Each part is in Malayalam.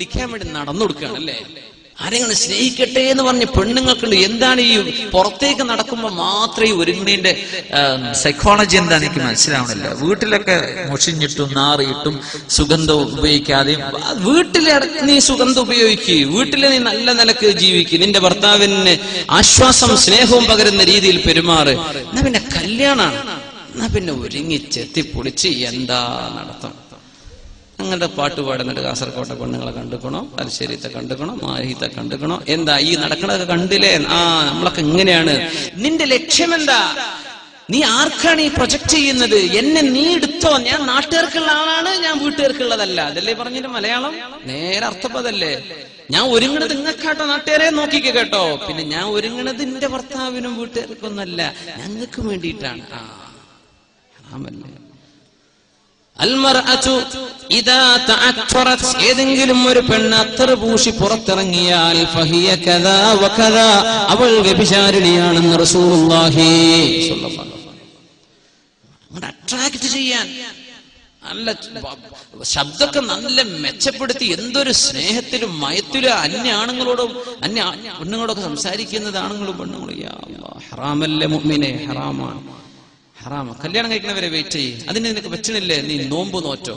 ഇടിക്കാൻ വേണ്ടി നടന്നു കൊടുക്കുകയാണ് അല്ലേ? ആരെങ്കിലും സ്നേഹിക്കട്ടെ എന്ന് പറഞ്ഞ് പെണ്ണുങ്ങൾക്കുണ്ട്. എന്താണ് ഈ പുറത്തേക്ക് നടക്കുമ്പോൾ മാത്രമേ ഈ സൈക്കോളജി എന്താണ് എനിക്ക് മനസ്സിലാവണില്ല. വീട്ടിലൊക്കെ മുഷിഞ്ഞിട്ടും നാറിയിട്ടും സുഗന്ധം ഉപയോഗിക്കാതെയും വീട്ടിലെ നീ സുഗന്ധം ഉപയോഗിക്കുക വീട്ടിലെ നീ നല്ല നിലയ്ക്ക് ജീവിക്കുക നിന്റെ ഭർത്താവിന് ആശ്വാസം സ്നേഹവും പകരുന്ന രീതിയിൽ പെരുമാറ്. എന്നാ പിന്നെ കല്യാണാണ്. എന്നാ പിന്നെ ഒരുങ്ങി ചെത്തി പൊളിച്ച് എന്താ നടത്തം? അങ്ങനത്തെ പാട്ട് പാടുന്നുണ്ട്. കാസർകോട്ടെ പെണ്ണുങ്ങളെ കണ്ടുക്കണോ? തലശ്ശേരിത്തെ കണ്ടുക്കണോ? മാഹിത്തെ കണ്ടുക്കണോ? എന്താ ഈ നടക്കണതൊക്കെ കണ്ടില്ലേ? ആ നമ്മളൊക്കെ ഇങ്ങനെയാണ്. നിന്റെ ലക്ഷ്യം എന്താ നീ ആർക്കാണ് ഈ പ്രൊജക്ട് ചെയ്യുന്നത്? എന്നെ നീ എടുത്തോ? ഞാൻ നാട്ടുകാർക്കുള്ള ആളാണ് ഞാൻ വീട്ടുകാർക്കുള്ളതല്ല. അതല്ലേ പറഞ്ഞിട്ട് മലയാളം? നേരെ അർത്ഥപ്പതല്ലേ ഞാൻ ഒരുങ്ങണത് നിങ്ങൾക്കാട്ടോ നാട്ടുകാരെ നോക്കിക്ക് കേട്ടോ. പിന്നെ ഞാൻ ഒരുങ്ങണത് എന്റെ ഭർത്താവിനും വീട്ടുകാർക്കൊന്നല്ല ഞങ്ങൾക്ക് വേണ്ടിയിട്ടാണ്. ആ തഅത്തറത് ഏതെങ്കിലും ഒരു പെണ്ണ് അത്ര പൂശി പുറത്തിറങ്ങിയാൽ അവൾ വ്യഭിചാരിണിയാണെന്ന് റസൂലുള്ളാഹി അട്രാക്ട് ചെയ്യാൻ നല്ല ശബ്ദമൊക്കെ നല്ല മെച്ചപ്പെടുത്തി എന്തൊരു സ്നേഹത്തിലും മയത്തിലും അന്യ ആണുങ്ങളോടും അന്യ പെണ്ണുങ്ങളോടൊക്കെ സംസാരിക്കുന്നത് ആണുങ്ങളും പെണ്ണുങ്ങളും. ഹറാമല്ലേ മുഅ്മിനെ ഹറാമാണ് ഹറാമ കല്യാണം കഴിക്കണവരെ വെയിറ്റ് ചെയ്യ്. അതിന് നിനക്ക് പറ്റണില്ലേ നീ നോമ്പ് നോറ്റോ?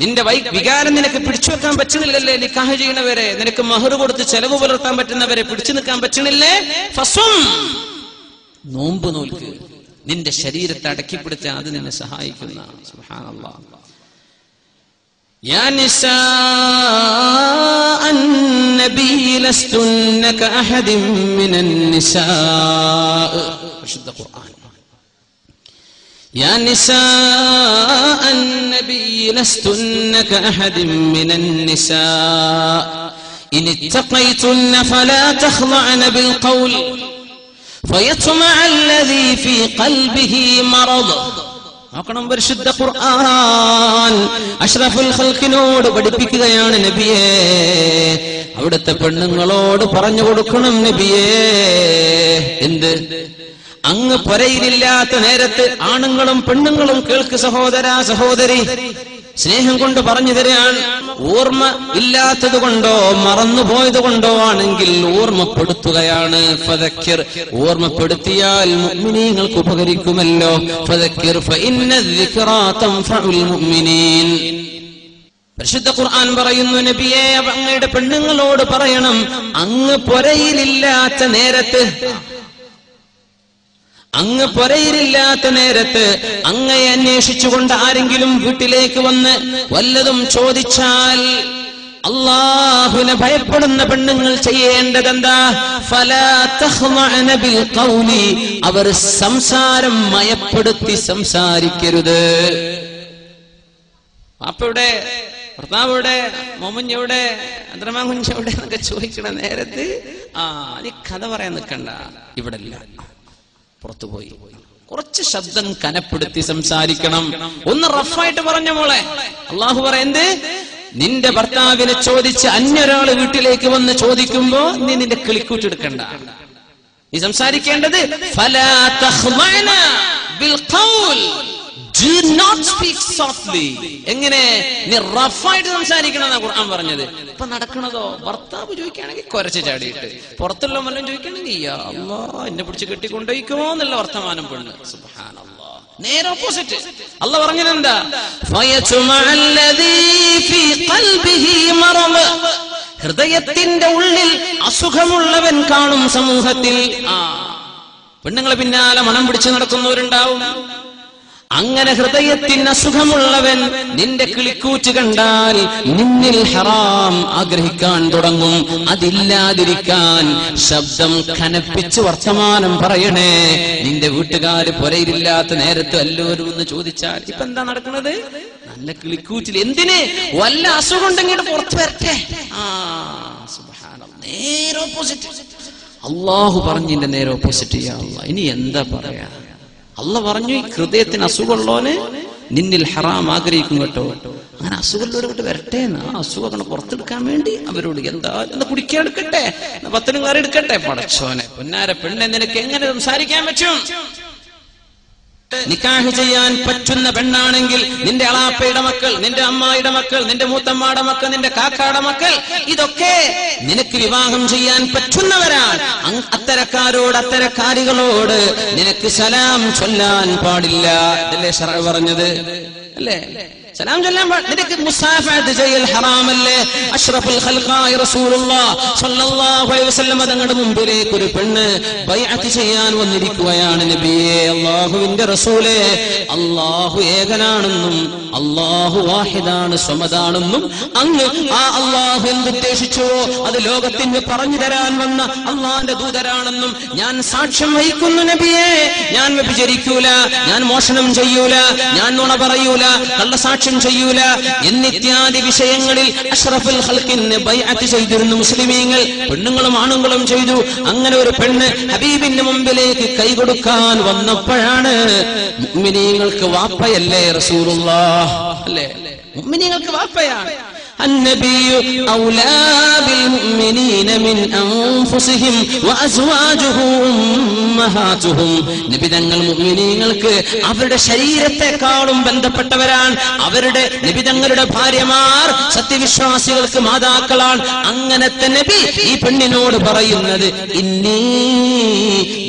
നിന്റെ വൈ വികാരം നിനക്ക് പിടിച്ചു വെക്കാൻ പറ്റുന്നില്ലല്ലേ? നിക്കാഹ് ചെയ്യണവരെ നിനക്ക് മഹർ കൊടുത്ത് ചെലവ് പുലർത്താൻ പറ്റുന്നവരെ പിടിച്ചു നിൽക്കാൻ പറ്റണില്ലേ ഫസും. നോമ്പ് നോൽക്ക്. നിന്റെ ശരീരത്തെ അടക്കിപ്പിടിച്ച് അത് നിന്നെ സഹായിക്കുന്ന. സുബ്ഹാനല്ലാഹ് يا نساء النبي لستن كأحد من النساء. شد القرآن. يا نساء النبي لستن كأحد من النساء. إن اتقيتن فلا تخضعن بالقول. فيطمع الذي في قلبه مرض. നോക്കണം പരിശുദ്ധ ഖുർആൻ. അഷ്റഫുൽ ഖൽക്കിനോട് പഠിപ്പിക്കുകയാണ് നബിയെ. അവിടുത്തെ പെണ്ണുങ്ങളോട് പറഞ്ഞു കൊടുക്കണം നബിയെ. എന്ത്? അങ്ങ് പൊരയിലില്ലാത്ത നേരത്ത് ആണുങ്ങളും പെണ്ണുങ്ങളും കേൾക്ക് സഹോദര സഹോദരി. സ്നേഹം കൊണ്ട് പറഞ്ഞു തരാണ് ഓർമ്മ ഇല്ലാത്തത് കൊണ്ടോ മറന്നുപോയത് കൊണ്ടോ ആണെങ്കിൽ ഓർമ്മപ്പെടുത്തുകയാണ്. ഓർമ്മപ്പെടുത്തിയാൽ മുഗ്മിനീങ്ങൾക്ക് ഉപകരിക്കുമല്ലോ. പരിശുദ്ധ ഖുർആൻ പറയുന്നു നബിയെ അങ്ങയുടെ പെണ്ണുങ്ങളോട് പറയണം അങ്ങ് പൊരയിലില്ലാത്ത നേരത്ത് അങ്ങ് പൊരയിലില്ലാത്ത നേരത്ത് അങ്ങയെ അന്വേഷിച്ചുകൊണ്ട് ആരെങ്കിലും വീട്ടിലേക്ക് വന്ന് വല്ലതും ചോദിച്ചാൽ അള്ളാഹുനെ ഭയപ്പെടുന്ന പെണ്ണുങ്ങൾ ബിൽ ഖൗലി. അവർ സംസാരം മയപ്പെടുത്തി സംസാരിക്കരുത്. പാപ്പയുടെ ഭർത്താവിടെ മൊമഞ്ഞെവിടെ അദ്രമാ എന്നൊക്കെ ചോദിക്കണ നേരത്ത് ആ നീ കഥ പറയാൻ നിൽക്കണ്ട ഇവിടെ പുറത്തുപോയി. കുറച്ച് ശബ്ദം കനപ്പെടുത്തി സംസാരിക്കണം. ഒന്ന് റഫായിട്ട് പറഞ്ഞ മോളെ. അള്ളാഹു പറയുന്നത് നിന്റെ ഭർത്താവിനെ ചോദിച്ച് അന്യൊരാൾ വീട്ടിലേക്ക് വന്ന് ചോദിക്കുമ്പോ നീ നിന്റെ കിളിക്കൂറ്റെടുക്കണ്ട നീ സംസാരിക്കേണ്ടത് ഫലാ ബിൽ ഖൗൽ. Not speak softly. എങ്ങനെ? നീ റഫായിട്ട് സംസാരിക്കണം ഖുർആൻ പറഞ്ഞത്. ഇപ്പൊ നടക്കണതോ? ഭർത്താവ് ചോദിക്കുകയാണെങ്കിൽ കുരച്ച് ചാടിയിട്ട്. പുറത്തുള്ള വല്ലതും ചോദിക്കുകയാണെങ്കിൽ അല്ലാ എന്നെ പിടിച്ച് കെട്ടിക്കൊണ്ടോയിക്കോ എന്നുള്ള വർത്തമാനം പെണ്ണ്. സുബ്ഹാനല്ലാ നേരെ ഓപ്പോസിറ്റ് അല്ല മറദ് ഹൃദയത്തിന്റെ ഉള്ളിൽ അസുഖമുള്ളവൻ കാണും സമൂഹത്തിൽ. ആ. പെണ്ണുങ്ങളെ പിന്നാലെ മണം പിടിച്ചു നടക്കുന്നവരുണ്ടാവും. അങ്ങനെ ഹൃദയത്തിന് അസുഖമുള്ളവൻ നിന്റെ കിളിക്കൂറ്റ് കണ്ടാൽ നിന്നിൽ ഹറാം ആഗ്രഹിക്കാൻ തുടങ്ങും. അതില്ലാതിരിക്കാൻ ശബ്ദം കനപ്പിച്ച് വർത്തമാനം പറയണേ. നിന്റെ വീട്ടുകാര് പുരയിലില്ലാത്ത നേരത്ത് എല്ലാവരും ഒന്ന് ചോദിച്ചാൽ ഇപ്പൊ എന്താ നടക്കുന്നത്? നല്ല കിളിക്കൂറ്റിൽ എന്തിന്? വല്ല അസുഖം ഉണ്ടെങ്കിൽ പുറത്തു വരട്ടെ. ആ. നേരെ ഓപ്പോസിറ്റ് അള്ളാഹു പറഞ്ഞിന്റെ നേരെ ഓപ്പോസിറ്റ് ചെയ്യാ. ഇനി എന്താ പറയാ? അല്ല പറഞ്ഞു ഈ ഹൃദയത്തിന് അസുഖമുള്ളവന് നിന്നിൽ ഹറാം ആഗ്രഹിക്കും കേട്ടോ. അങ്ങനെ അസുഖമുള്ളവരോട് വരട്ടെ എന്ന്. ആ അസുഖം പുറത്തെടുക്കാൻ വേണ്ടി അവരോട് എന്താ എന്ന് കുടിക്കാൻ എടുക്കട്ടെ പത്തിനും കറി എടുക്കട്ടെ. പടച്ചോനെ പൊന്നാര പെണ്ണെ നിനക്ക് എങ്ങനെ സംസാരിക്കാൻ പറ്റും? നിക്കാഹ് ചെയ്യാൻ പറ്റുന്ന പെണ്ണാണെങ്കിൽ നിന്റെ അളാപ്പയുടെ മക്കൾ നിന്റെ അമ്മായിയുടെ മക്കൾ നിന്റെ മൂത്തമ്മയുടെ മക്കൾ നിന്റെ കാക്കാടെ മക്കൾ ഇതൊക്കെ നിനക്ക് വിവാഹം ചെയ്യാൻ പറ്റുന്നവരാണ്. അത്തരക്കാരോട് അത്തരക്കാരികളോട് നിനക്ക് സലാം ചൊല്ലാൻ പാടില്ല. ഇതല്ലേ പറഞ്ഞത്? അല്ലേ? സലാം ചൊല്ലാൻ നിനക്ക് മുസാഫത്ത് ചെയ്യൽ ഹറാമല്ലേ? അഷ്റഫുൽ ഖൽഖായി റസൂലുള്ളാ സ്വല്ലല്ലാഹു അലൈഹി വസല്ലം തങ്ങളുടെ മുമ്പിലേക്ക് ഒരു പെണ്ണ് ബൈഅത്ത് ചെയ്യാൻ വന്നിരിക്കുകയാണ് നബിയേ. അല്ലാഹുവിന്റെ റസൂലേ അല്ലാഹു ഏകനാണെന്നും അല്ലാഹു വാഹിദാണ് സ്വമതാണെന്നും അങ്ങ് ആ അല്ലാഹു എന്തുദ്ദേശിച്ചുവോ അത് ലോകത്തിന് പറഞ്ഞു തരാൻ വന്ന അള്ളാന്റെ ദൂതരാണെന്നും ഞാൻ സാക്ഷ്യം വഹിക്കുന്നു നബിയേ. ഞാൻ വ്യഭിചരിക്കൂല ഞാൻ മോഷണം ചെയ്യൂല ഞാൻ നുണ പറയൂല കള്ളസാക്ഷ്യം ചെയ്യൂല എന്നിത്യാദി വിഷയങ്ങളിൽ അഷ്റഫുൽ ഹൽക്കിന് ബൈഅത്ത് ചെയ്തിരുന്നു മുസ്ലിമീങ്ങൾ. പെണ്ണുങ്ങളും ആണുങ്ങളും ചെയ്തു. അങ്ങനെ ഒരു പെണ്ണ് ഹബീബിന്റെ മുമ്പിലേക്ക് കൈകൊടുക്കാൻ വന്നപ്പോഴാണ് മുഅ്മിനീങ്ങൾക്ക് വാപ്പയല്ലേ റസൂലുള്ളാഹ്? അല്ലേ? മുഅ്മിനീങ്ങൾക്ക് വാപ്പയാണ് النبي أولى بالمؤمنين من أنفسهم وأزواجه أمهاتهم നബി തങ്ങൾ മുഅ്മിനീങ്ങൾക്ക് അവരുടെ ശരീരത്തെക്കാളും ബന്ധപ്പെട്ടവരാണ് അവരുടെ നബി തങ്ങളുടെ ഭാര്യമാർ സത്യവിശ്വാസികൾക്ക് മാതാക്കളാണ് അങ്ങനത്തെ നബി ഈ പെണ്ണിനോട് പറയുന്നത് ഇന്നീ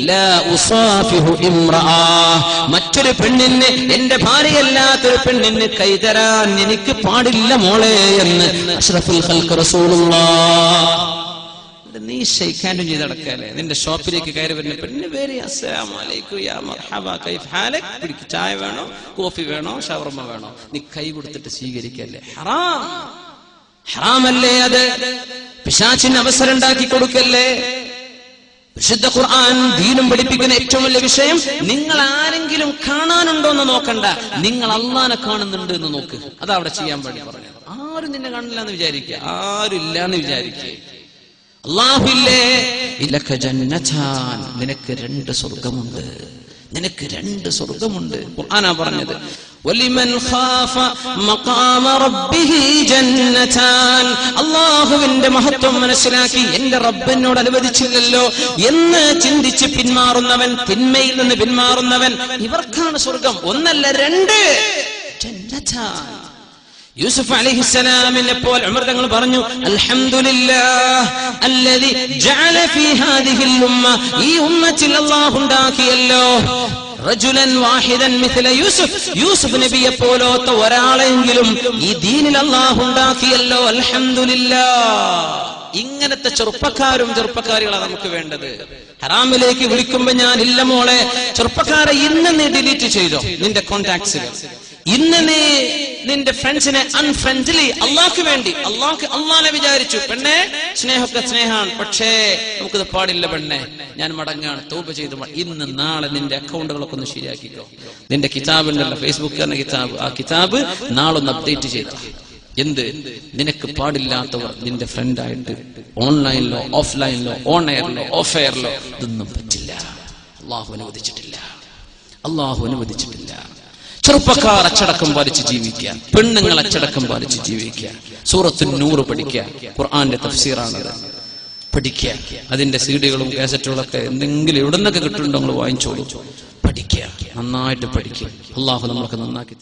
ലാ ഉസാഫിഹു ഇമ്രഅ മറ്റൊരു പെണ്ണിന് എന്റെ ഭാര്യയല്ലാത്തൊരു പെണ്ണിന് കൈതരാൻ എനിക്ക് പാടില്ല മോളെ എന്ന് അഷ്റഫുൽ നീ ഷെയ്ക്കാൻഡും ചെയ്ത് നടക്കല്ലേ? നിന്റെ ഷോപ്പിലേക്ക് കയറി വരുന്ന പെണ്ണ് പേര് പിടിക്ക് ചായ വേണോ? കോഫി വേണോ? ഷവർമ വേണോ? നീ കൈ കൊടുത്തിട്ട് സ്വീകരിക്കല്ലേ? ഹറാം. ഹറാമല്ലേ അത്? പിശാച്ചിന് അവസരം ഉണ്ടാക്കി കൊടുക്കല്ലേ? വിശുദ്ധ ഖുർആൻ ദീനും പഠിപ്പിക്കുന്ന ഏറ്റവും വലിയ വിഷയം നിങ്ങൾ ആരെങ്കിലും കാണാനുണ്ടോ എന്ന് നോക്കണ്ട. നിങ്ങൾ അള്ളാനെ കാണുന്നുണ്ട് എന്ന് നോക്ക്. അതാ അവിടെ ചെയ്യാൻ വേണ്ടി പറഞ്ഞത്. ആരും നിന്നെ കാണില്ല എന്ന് വിചാരിക്കുക. ആരും ഇല്ല എന്ന് വിചാരിക്കുക. നിനക്ക് രണ്ട് സ്വർഗമുണ്ട് നിനക്ക് രണ്ട് സ്വർഗമുണ്ട് ഖുർആനാ പറഞ്ഞത്. വലിമൻ ഖാഫ മഖാമ റബ്ബിഹി ജന്നതാൻ അല്ലാഹുവിന്റെ മഹത്വം മനസ്സിലാക്കി എന്റെ റബ്ബിനോട് അനുവദിച്ചില്ലല്ലോ എന്ന് ചിന്തിച്ച് പിന്മാറുന്നവൻ തിന്മയിൽ നിന്ന് പിന്മാറുന്നവൻ ഇവർക്കാണ് സ്വർഗം. ഒന്നല്ല രണ്ട്. ജന്നതാൻ യൂസുഫ് അലൈഹിസ്സലാമിനെ പോൽ ഉമർ തങ്ങൾ പറഞ്ഞു ഉമ്മ. ഈ ഉമ്മത്തിൽ അല്ലാഹു യൂസുഫ്. യൂസുഫ് നബിയെ പോലോത്ത ഒരാളെങ്കിലും ഈ ദീനിൽ അള്ളാഹുണ്ടാക്കിയല്ലോ അലഹമില്ല ഇങ്ങനത്തെ ചെറുപ്പക്കാരും ചെറുപ്പക്കാരികളാണ് നമുക്ക് വേണ്ടത്. ഹറാമിലേക്ക് വിളിക്കുമ്പോ ഞാൻ ഇല്ല മോളെ ചെറുപ്പക്കാരെ ഇന്ന് നീ ഡിലീറ്റ് ചെയ്തോ? നിന്റെ കോണ്ടാക്ട്സിൽ ഇന്ന് നീ നിന്റെ ഫ്രണ്ട്സിനെ അൺഫ്രണ്ട്ലി അള്ളാഹ്ക്ക് വേണ്ടി അള്ളാഹ്ക്ക് അള്ളാനെ വിചാരിച്ചു. പെണ്ണെ സ്നേഹമൊക്കെ സ്നേഹമാണ് പക്ഷേ നമുക്കിത് പാടില്ല പെണ്ണെ. ഞാൻ മടങ്ങാണ്. തോപ്പ് ചെയ്ത് ഇന്ന് നാളെ നിന്റെ അക്കൗണ്ടുകളൊക്കെ ഒന്ന് ശരിയാക്കിക്കോ. നിന്റെ കിതാബ് ഉണ്ടല്ലോ ഫേസ്ബുക്ക് കിതാബ്. ആ കിതാബ് നാളെ ഒന്ന് അപ്ഡേറ്റ് ചെയ്തോ. എന്ത്? നിനക്ക് പാടില്ലാത്തവർ നിന്റെ ഫ്രണ്ടായിട്ട് ഓൺലൈനിലോ ഓഫ്ലൈനിലോ ഓൺ എയറിലോ ഓഫ് എയറിലോ ഇതൊന്നും പറ്റില്ല. അള്ളാഹു അനുവദിച്ചിട്ടില്ല. അള്ളാഹു അനുവദിച്ചിട്ടില്ല. ചെറുപ്പക്കാർ അച്ചടക്കം പാലിച്ച് ജീവിക്കുക. പെണ്ണുങ്ങൾ അച്ചടക്കം പാലിച്ച് ജീവിക്കുക. സൂറത്തിന് നൂറ് പഠിക്കുക. ഖുർആന്റെ തഫ്സീറാണത്. പഠിക്കുക. അതിന്റെ സീഡികളും കാസറ്റുകളും ഒക്കെ എന്തെങ്കിലും എവിടെ നിന്നൊക്കെ കിട്ടുന്നുണ്ടോ നിങ്ങൾ വാങ്ങിച്ചോളൂ. പഠിക്കുക. നന്നായിട്ട് പഠിക്കുക. അള്ളാഹു നമ്മളൊക്കെ നന്നാക്കി